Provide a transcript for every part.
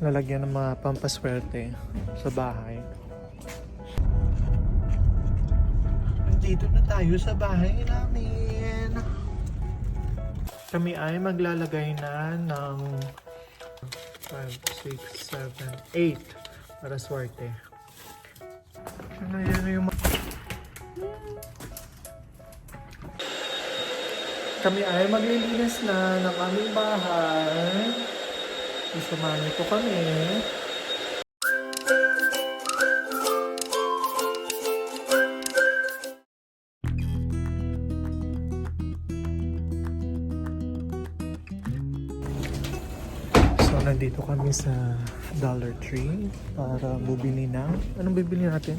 lalagyan ng mga pampaswerte sa bahay. Nandito na tayo sa bahay namin. Kami ay maglalagay na ng 5, 6, 7, 8 para swerte. Ano yan yung. Kami ay maglilinis na ng aming bahay. Isamahan niyo po kami. So, nandito kami sa Dollar Tree para bumili ng... Anong bibili natin?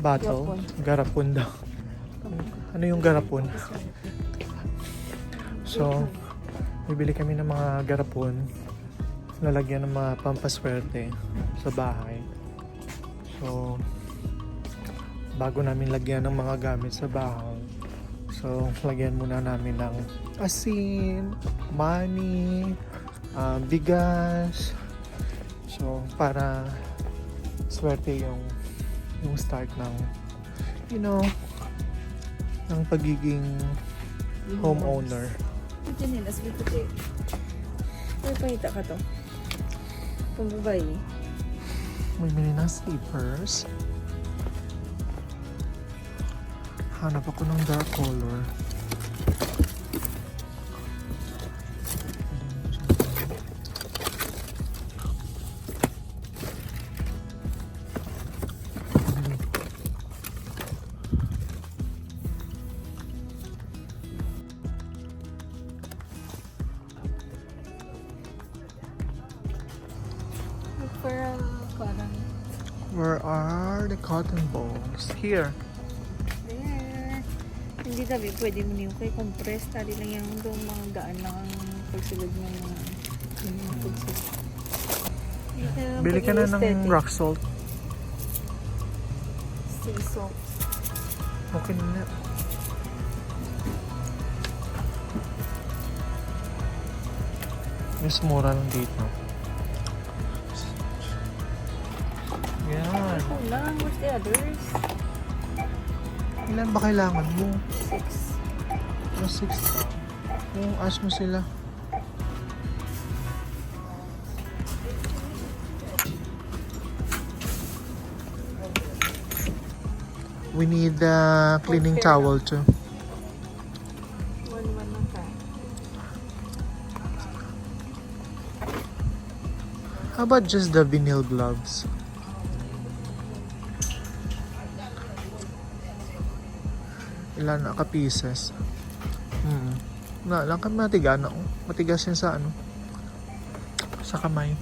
Bato? Garapon daw. Ano yung garapon? So, bibili kami ng mga garapon. Lalagyan ng mga pampaswerte sa bahay. So, bago namin lagyan ng mga gamit sa bahay, so, lagyan muna namin ng asin, money, ah, bigas. So, para swerte yung yung start ng you know ng pagiging homeowner. Ito nila, sabi ko eh. May pahita ka to. Pambabae. Bumili ng slippers. Hanap ako ng dark color. Here. there. Hindi tabi, pwede mo yung kay compress. Tali lang yung doon mga daan lang ang pagsulod ng mga. Ito, Bili ka na ng rock salt. Sea salt. Okay na. Mas mura lang dito. Yan. Ako lang, where's the others? Ilan ba kailangan mo? Six. Plus 6 Kung ask mo sila. We need uh, cleaning towel too. How about just the vinyl gloves? Ilan na ka pieces? Hmm. Na lang ka matiga na. oh. Matigas yan sa ano? Sa kamay.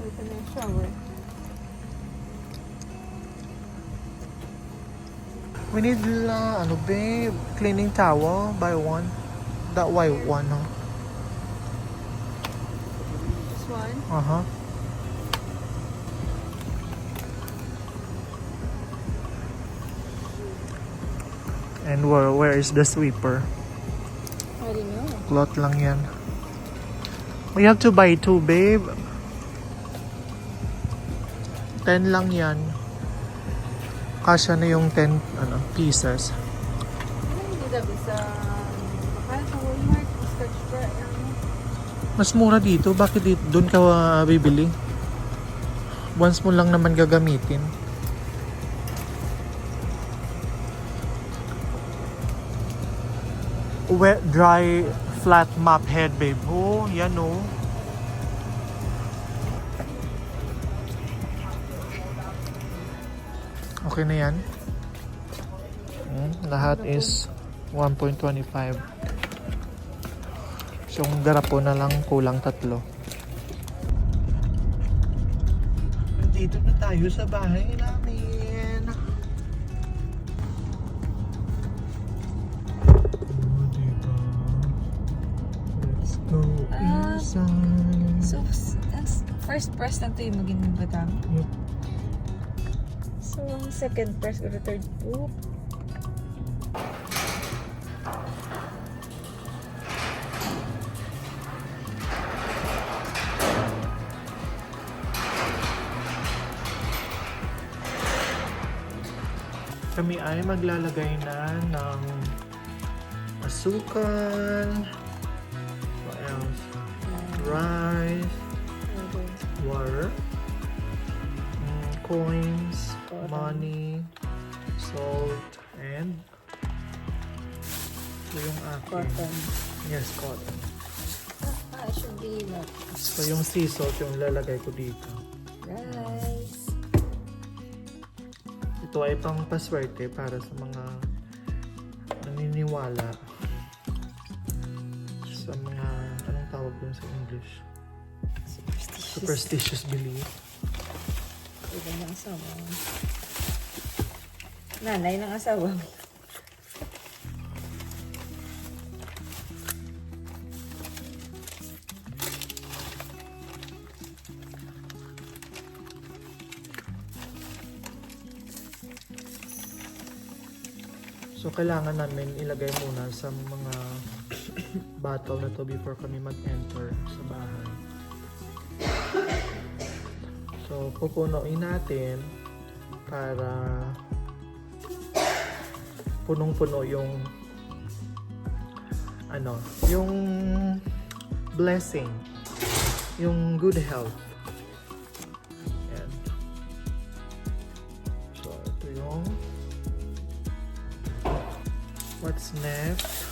Ito na shower. We need uh, ano babe, cleaning towel buy one. That white one, huh? This one. Uh-huh. And where, where is the sweeper? I don't know. Cloth lang yan. We have to buy two, babe. Ten lang yan. Kasya na yung ten ano, pieces. Mas mura dito. Bakit dito? Doon ka uh, bibili? Once mo lang naman gagamitin. Wet, dry, flat mop head, babe. Oh, yan oh. Okay na yan. Hmm, lahat is 1.25. So, yung garapo na lang kulang tatlo. Nandito na tayo sa bahay namin. First press na to yung maging batang. Yep. So, ang second press or third, oop. kami ay maglalagay na ng asukal, what else? Mm. Rice, water, mm, coins, money, salt, and ito yung akin. Cotton. Yes, cotton. Ah, should be like So yung sea salt yung lalagay ko dito. rice. Ito ay pang paswerte para sa mga naniniwala sa mga anong tawag dun sa English? Superstitious. Belief. Iba ng asawa. Nanay ng asawa. So kailangan namin ilagay muna sa mga bottle na to before kami mag-enter sa bahay. So pupunuin natin para punong-puno yung ano, yung blessing, yung good health. Yan. So ito yung What's next?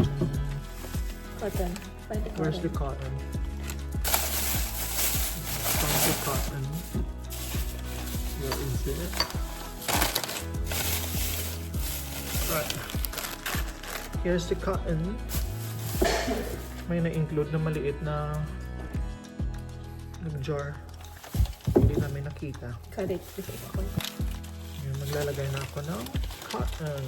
Mm, Cotton. Where's the cotton. Cotton. Where is it? Right. Here's the cotton. May na-include na maliit na jar. Hindi namin nakita. It. Yung maglalagay na ako ng cotton.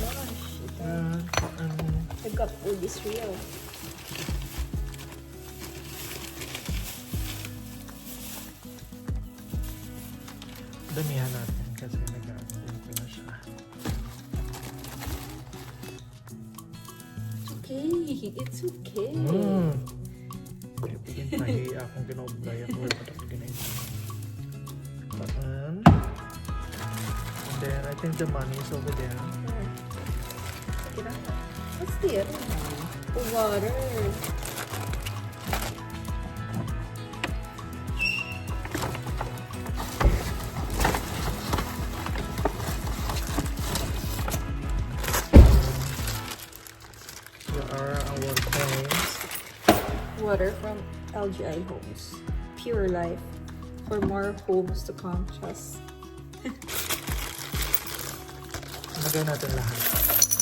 Gosh, ito. Uh, cotton. The cup food is real. Damihan natin kasi nag-ano ko na siya. It's okay. It's okay. Mm. Akong ginoblay ako wala pa ito ginaita. Cotton. And then I think the money is over there. Check it out. What's the other one? Water. Here are our coins. Water from LGI Homes. Pure life. For more homes to come. Trust. Lagay natin lahat.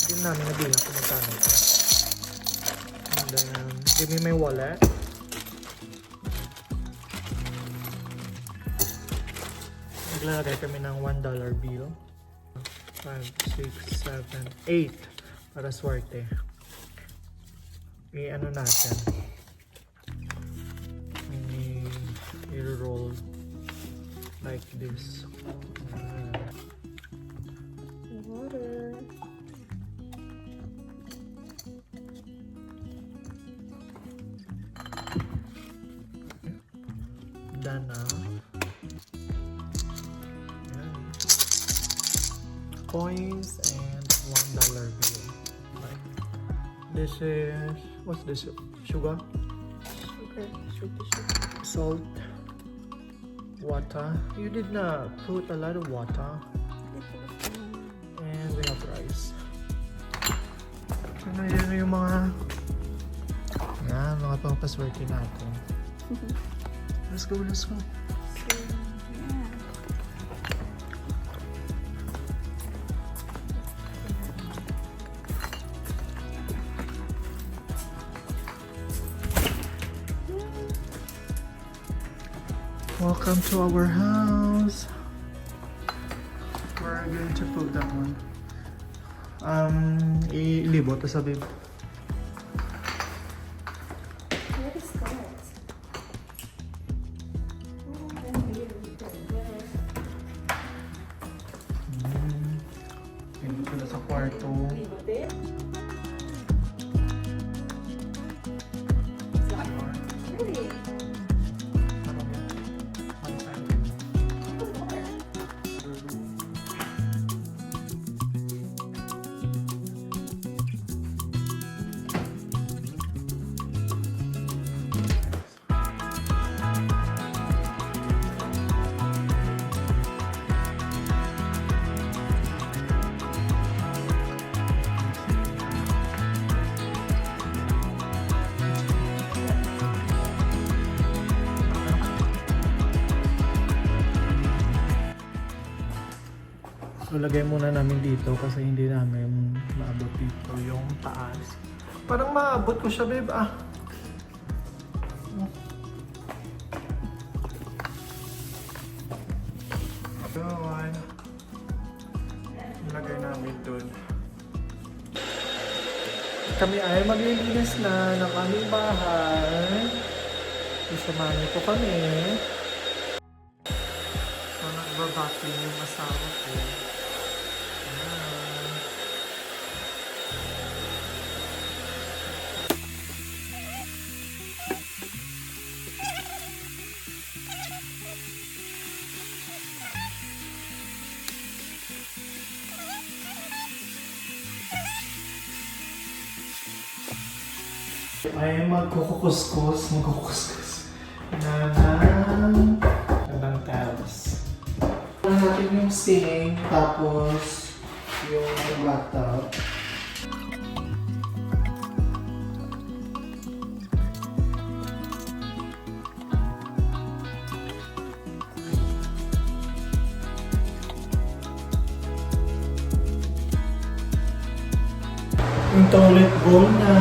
Hindi namin nabilang kung magkano. And then, give me my wallet. Naglalagay kami ng $1 bill. 5, 6, 7, 8 para swerte. Eh, I-ano natin. I- I-roll like this. Water. Coins and one dollar bill. Like, this is what's this? Sugar, Sugar. Sugar. Sugar. salt, water. You did not put a lot of water, and we have rice. Ano yan yung mga yan, mga pampaswerte natin. Let's go, let's go. Welcome to our house. We're going to put that one. Um, ilibot, sabi, So, lagay muna namin dito kasi hindi namin maabot dito yung taas. Parang maabot ko siya, babe. Ah. Yun. Lagay namin dun. Kami ay maglilinis na ng aming bahay. Isamahan niyo po kami. Ay magkukuskus, magkukuskus na ng ng tiles. Natin yung sink, tapos yung bathtub. Yung toilet bowl na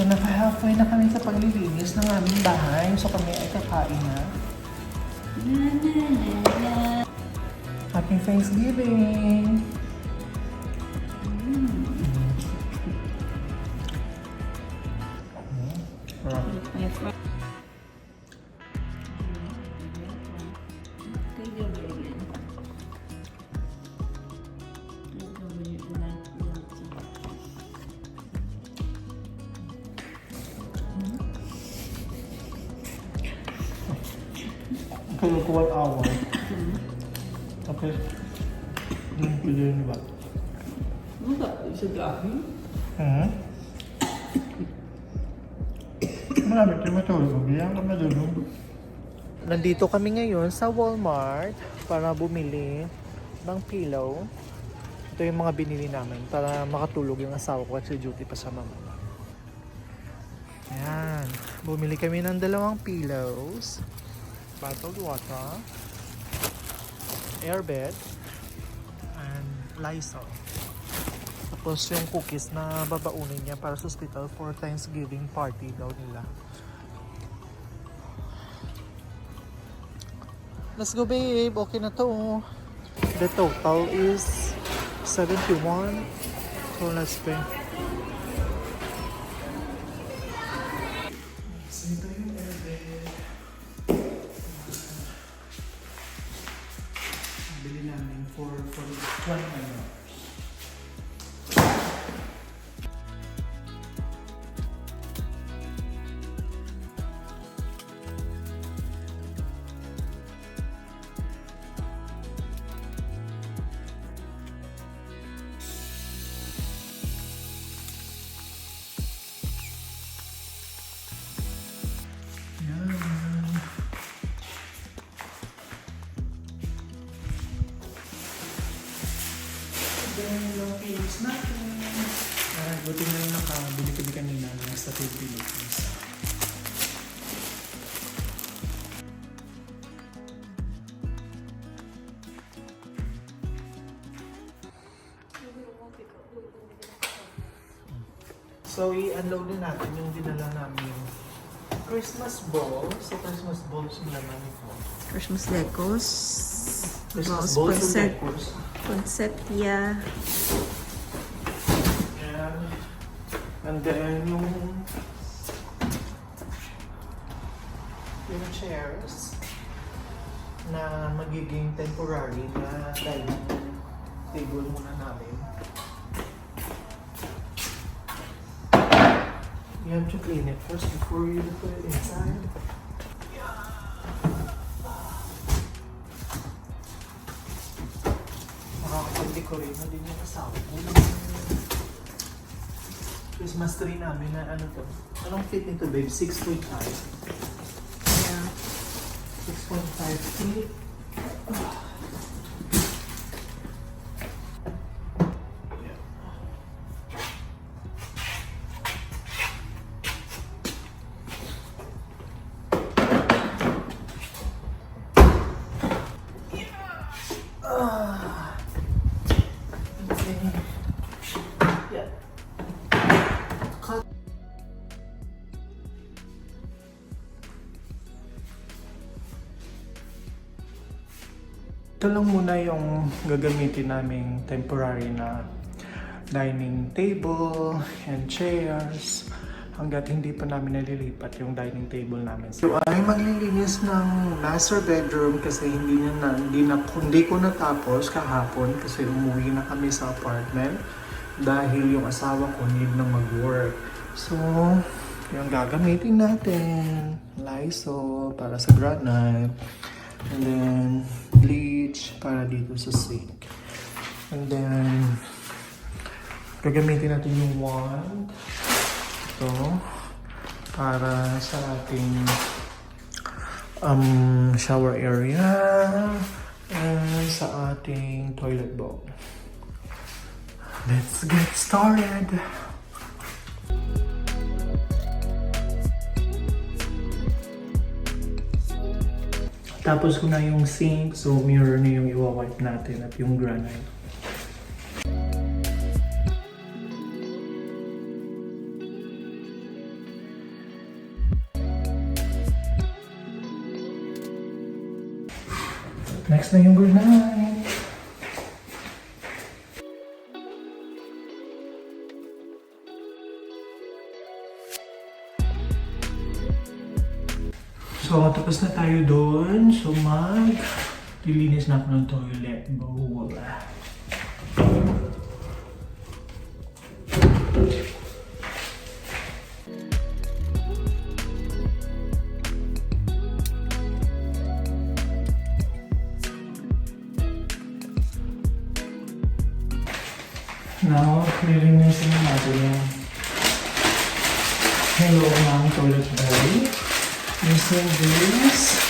So, naka-halfway na kami sa paglilinis ng aming bahay. So, kami ay kakain na. Happy Thanksgiving! Kayo ko one hour. Okay. Yung pili niyo ba? Enggak, bisa dahil. Hmm? Marami kayo matulog. Yan ka madulog. Nandito kami ngayon sa Walmart para bumili ng pillow. Ito yung mga binili namin para makatulog yung asawa ko kasi duty pa sa mama. Ayan. Bumili kami ng dalawang pillows. Bottled water. Airbed. And Lysol. Tapos yung cookies na babaunin niya para sa hospital for Thanksgiving party daw nila. Let's go babe, okay na to. The total is 71. So let's pay. Then, yung pills natin. Ah, buti na lang nakabili kami kanina ng sa Philippines. So, i-unload na natin yung dinala namin Christmas ball. So, Christmas ball yung laman nito. Christmas decos. Christmas Rose balls and decors. Poinsettia. Yan. And then yung yung chairs na magiging temporary na dining table muna namin. You have to clean it first before you put it inside. Makakapag-decorate na din yung asawa ko. Christmas tree namin na ano to. Anong fit nito babe? 6.5. Yeah. 6.5 feet. Ito lang muna yung gagamitin naming temporary na dining table and chairs hanggat hindi pa namin nalilipat yung dining table namin. So ay maglilinis ng master bedroom kasi hindi na, na hindi, na hindi ko natapos kahapon kasi umuwi na kami sa apartment dahil yung asawa ko need na mag-work. So, yung gagamitin natin, Lysol para sa granite. And then, bleach para dito sa sink. And then, gagamitin natin yung wand. Ito. Para sa ating um, shower area. And sa ating toilet bowl. Let's get started! Tapos ko na yung sink, so mirror na yung iwa-wipe natin at yung granite. Next na yung granite. So, tapos na tayo doon. Lilinis na ako ng toilet bowl. Now, lilinisin na natin yung hello ng toilet bowl. Using this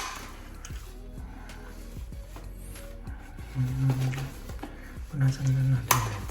Mm. Punasan na natin ulit. Okay,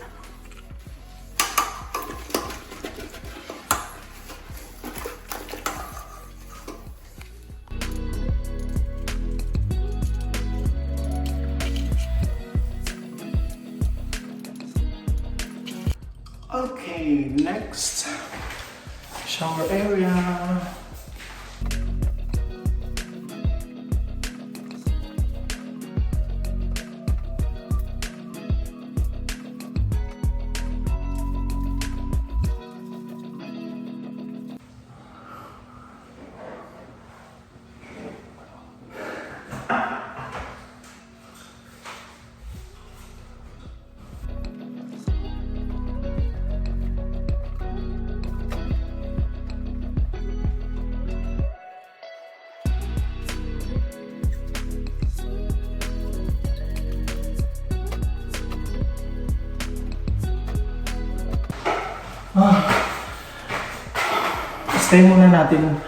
Stay muna natin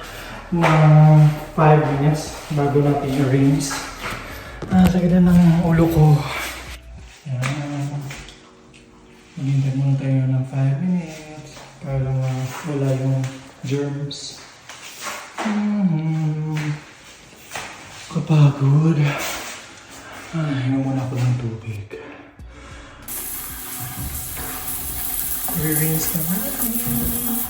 ng 5 minutes bago natin i-rinse. Ah, sakit na ng ulo ko. Maghintay muna tayo ng 5 minutes para wala yung germs. Hmm. Kapagod. Ah, inom muna ako ng tubig. Re-rinse na natin.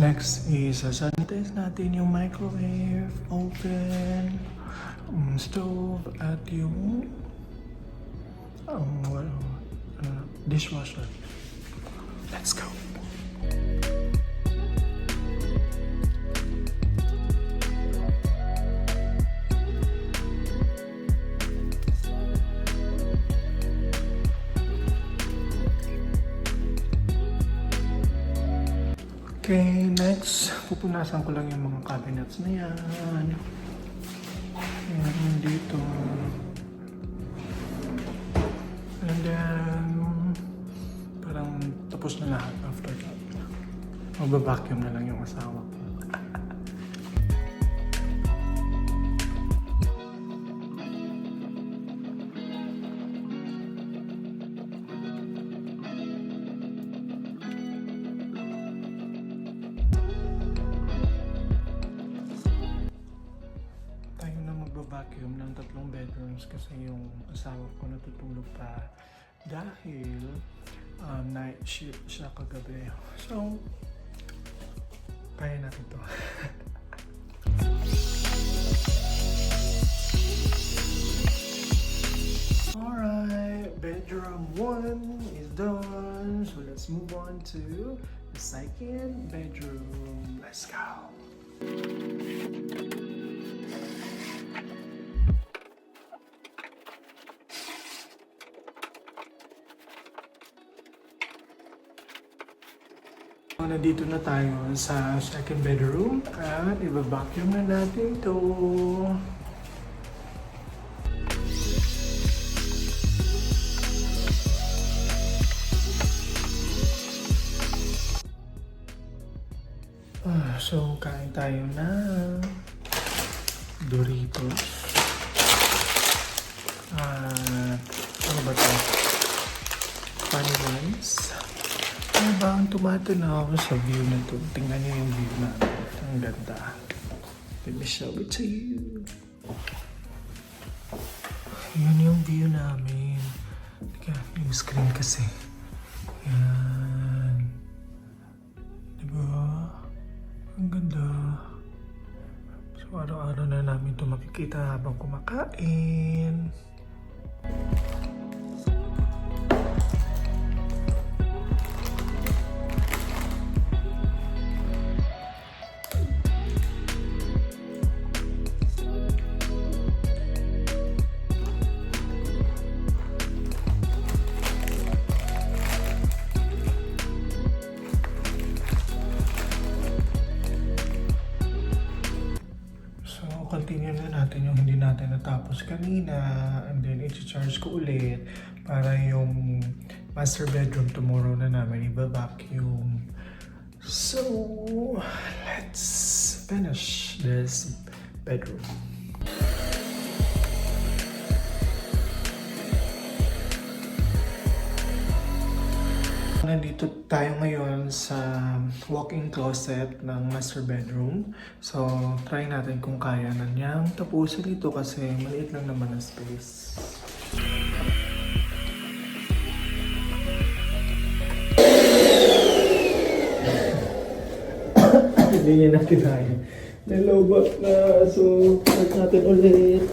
Next is uh, sanitize natin yung microwave, oven, um, stove, at yung um, well, uh, dishwasher. Let's go. Next, pupunasan ko lang yung mga cabinets na yan. Yan, dito. And then, parang tapos na lahat after that. Magbabacuum na lang yung asawa ko. Pa dahil um, night shift siya kagabi. So, kaya natin to. Alright, bedroom one is done. So let's move on to the second bedroom. Let's go. Nandito na tayo sa second bedroom at iba-vacuum na natin to. Ah, so, kain tayo na Doritos. Ba ang tumatanaw ako sa view na to? Tingnan niyo yung view na. Ang ganda. Let me show it to you. Yan yung view namin. Teka, yung screen kasi. Yan. Diba? Ang ganda. So, araw-araw na namin ito makikita habang kumakain. So, continue na natin yung hindi natin natapos kanina. And then, i-charge ko ulit para yung master bedroom tomorrow na namin iba-vacuum. So, let's finish this bedroom. Nandito tayo ngayon sa walk-in closet ng master bedroom. So, try natin kung kaya na niyang tapusin ito kasi maliit lang naman ang space. Hindi niya natin kaya. Nalobat na. So, start natin ulit.